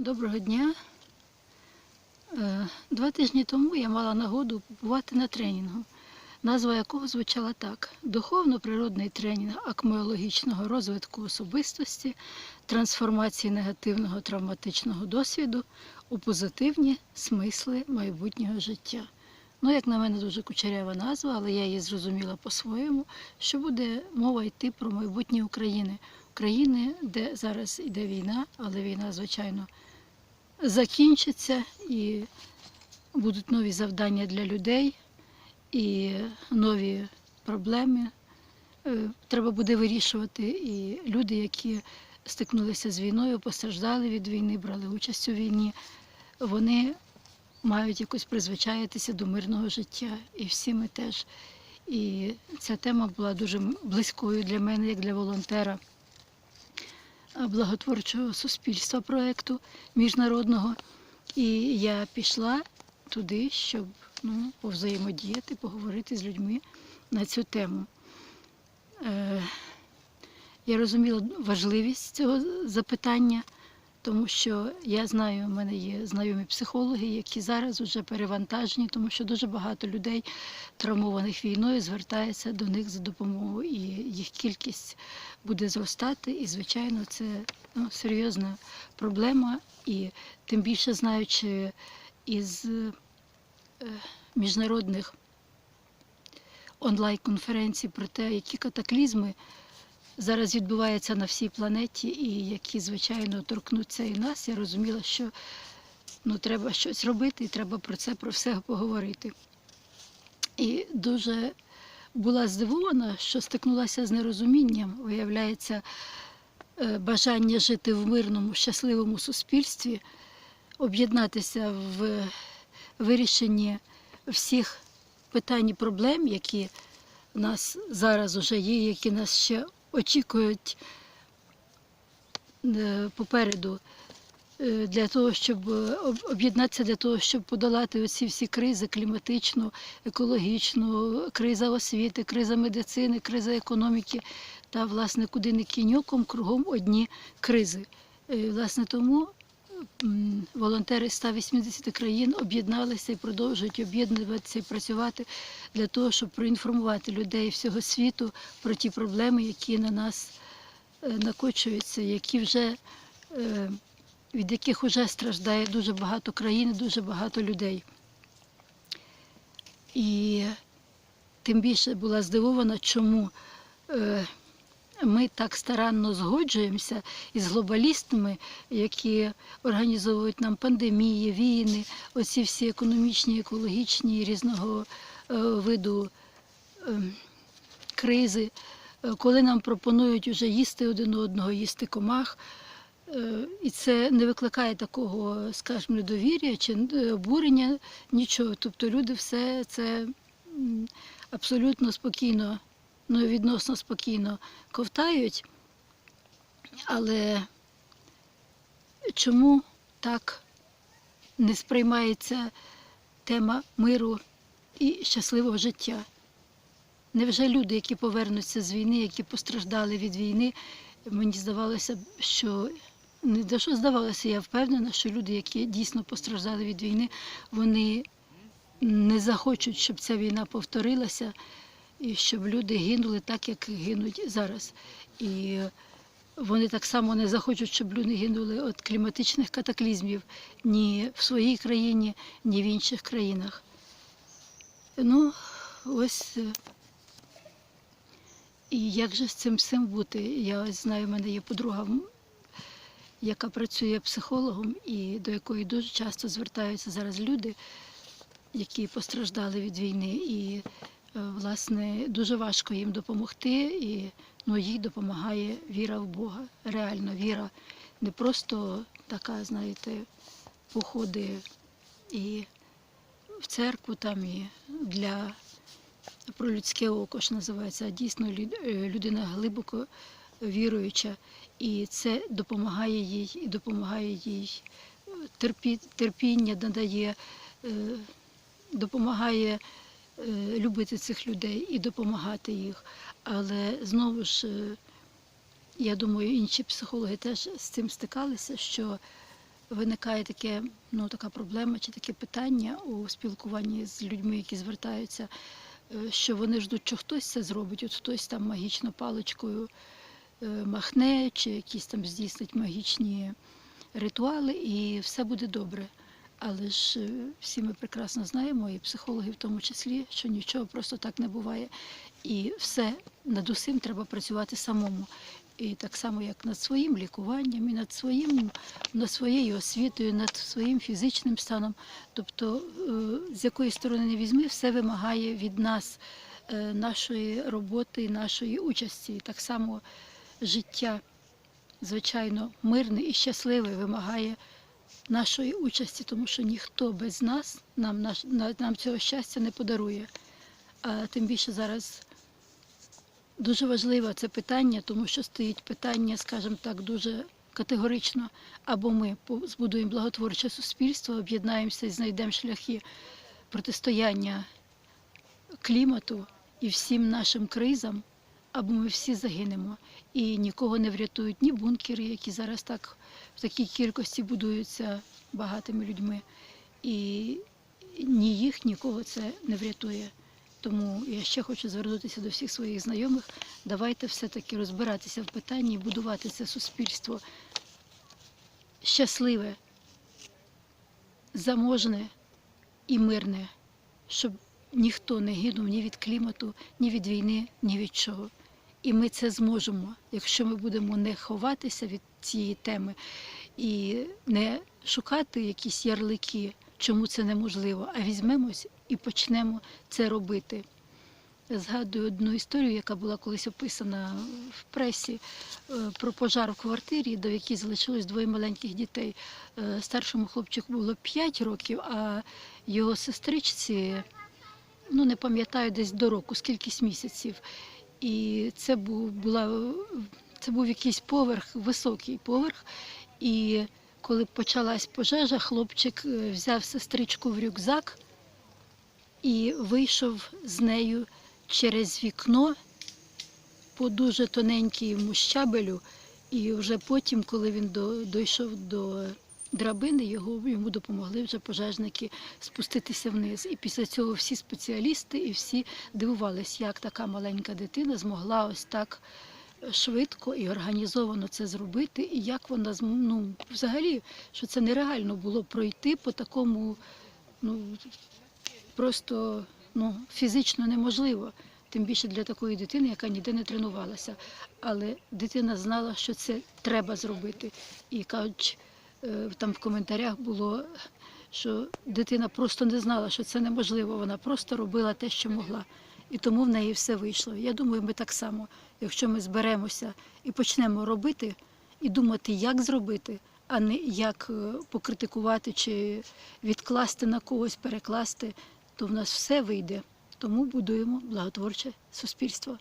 Доброго дня. Е, Два тижні тому я мала нагоду побувати на тренінгу, назва якого звучала так: Духовно-природний тренінг акмеологічного розвитку особистості, трансформації негативного травматичного досвіду у позитивні смисли майбутнього життя. Ну, як на мене, дуже кучерява назва, але я її зрозуміла по-своєму, що буде мова йти про майбутнє України. України, де зараз іде війна, але війна, звичайно, закінчиться і будуть нові завдання для людей і нові проблеми. Е, Треба буде вирішувати. І люди, які стикнулися з війною, постраждали від війни, брали участь у війні, вони мають якось призвичаїтися до мирного життя. І всі ми теж. І ця тема була дуже близькою для мене, як для волонтера благотворчого суспільства проєкту міжнародного. І я пішла туди, щоб ну, повзаємодіяти, поговорити з людьми на цю тему. Е, я розуміла важливість цього запитання, тому що я знаю, в мене є знайомі психологи, які зараз вже перевантажені, тому що дуже багато людей, травмованих війною, звертається до них за допомогою, і їх кількість буде зростати. І, звичайно, це ну, серйозна проблема. І тим більше знаючи із е, міжнародних онлайн-конференцій про те, які катаклізми зараз відбуваються на всій планеті, і які, звичайно, торкнуться і нас, я розуміла, що ну, треба щось робити, і треба про це про все поговорити. І дуже була здивована, що стикнулася з нерозумінням. Виявляється, е, бажання жити в мирному, щасливому суспільстві, об'єднатися в вирішенні всіх питань і проблем, які нас зараз вже є, які нас ще очікують е, попереду. е, Для того, щоб е, об'єднатися для того, щоб подолати оці всі кризи кліматичну, екологічну, криза освіти, криза медицини, криза економіки та, власне, куди не кіньоком, кругом одні кризи. Власне, тому волонтери з 180 країн об'єдналися і продовжують об'єднуватися і працювати для того, щоб проінформувати людей всього світу про ті проблеми, які на нас е, накочуються, які вже е, від яких вже страждає дуже багато країн, дуже багато людей. І тим більше була здивована, чому е, ми так старанно згоджуємося із глобалістами, які організовують нам пандемії, війни, оці всі економічні, екологічні різного е, виду е, кризи, е, коли нам пропонують вже їсти один одного, їсти комах. І це не викликає такого, скажімо, недовір'я чи обурення, нічого. Тобто люди все це абсолютно спокійно, ну відносно спокійно ковтають. Але чому так не сприймається тема миру і щасливого життя? Невже люди, які повернуться з війни, які постраждали від війни, мені здавалося, що не те, що здавалося, я впевнена, що люди, які дійсно постраждали від війни, вони не захочуть, щоб ця війна повторилася, і щоб люди гинули так, як гинуть зараз. І вони так само не захочуть, щоб люди гинули від кліматичних катаклізмів ні в своїй країні, ні в інших країнах. Ну, ось. е, і як же з цим всім бути? Я знаю, в мене є подруга, яка працює психологом, і до якої дуже часто звертаються зараз люди, які постраждали від війни. І, власне, дуже важко їм допомогти, і ну, їй допомагає віра в Бога. Реально віра. Не просто така, знаєте, походи і в церкву там, і для про людське око ж називається, а дійсно е, людина глибоко віруюча, і це допомагає їй, і допомагає їй е, терпі, терпіння надає, е, допомагає е, любити цих людей і допомагати їх. Але знову ж, е, я думаю, інші психологи теж з цим стикалися, що виникає таке, ну, така проблема чи таке питання у спілкуванні з людьми, які звертаються, е, що вони ждуть, що хтось це зробить, от хтось там магічно паличкою е, махне, чи якісь там здійснить магічні ритуали, і все буде добре. Але ж е, всі ми прекрасно знаємо, і психологи в тому числі, що нічого просто так не буває. І все над усім треба працювати самому. І так само, як над своїм лікуванням, і над своїм, над своєю освітою, над своїм фізичним станом. Тобто, е, з якої сторони не візьми, все вимагає від нас е, нашої роботи, нашої участі. Так само життя, звичайно, мирне і щасливе вимагає нашої участі, тому що ніхто без нас нам, наш, на- нам цього щастя не подарує. А тим більше зараз дуже важливе це питання, тому що стоїть питання, скажімо так, дуже категорично. Або ми збудуємо благотворче суспільство, об'єднаємося і знайдемо шляхи протистояння клімату і всім нашим кризам, або ми всі загинемо. І нікого не врятують ні бункери, які зараз так в такій кількості будуються багатими людьми. І ні їх, нікого це не врятує. Тому я ще хочу звернутися до всіх своїх знайомих. Давайте все-таки розбиратися в питанні і будувати це суспільство щасливе, заможне і мирне, щоб ніхто не гинув ні від клімату, ні від війни, ні від чого. І ми це зможемо, якщо ми будемо не ховатися від цієї теми і не шукати якісь ярлики, чому це неможливо, а візьмемось і почнемо це робити. Згадую одну історію, яка була колись описана в пресі е, про пожар в квартирі, до якій залишилось двоє маленьких дітей. Е, Старшому хлопчику було 5 років, а його сестричці, ну не пам'ятаю, десь до року, скількись місяців. І це був, була, це був якийсь поверх, високий поверх. І коли почалась пожежа, хлопчик е, взяв сестричку в рюкзак і вийшов з нею через вікно по дуже тоненькому щабелю. І вже потім, коли він до, дійшов до драбини, його, йому допомогли вже пожежники спуститися вниз. І після цього всі спеціалісти і всі дивувались, як така маленька дитина змогла ось так швидко і організовано це зробити, і як вона ну, взагалі, що це нереально було пройти по такому, ну просто ну, фізично неможливо. Тим більше для такої дитини, яка ніде не тренувалася. Але дитина знала, що це треба зробити. І кажуть, там в коментарях було, що дитина просто не знала, що це неможливо. Вона просто робила те, що могла. І тому в неї все вийшло. Я думаю, ми так само, якщо ми зберемося і почнемо робити і думати, як зробити, а не як е, покритикувати чи відкласти на когось, перекласти, то в нас все вийде. Тому будуємо благотворче суспільство.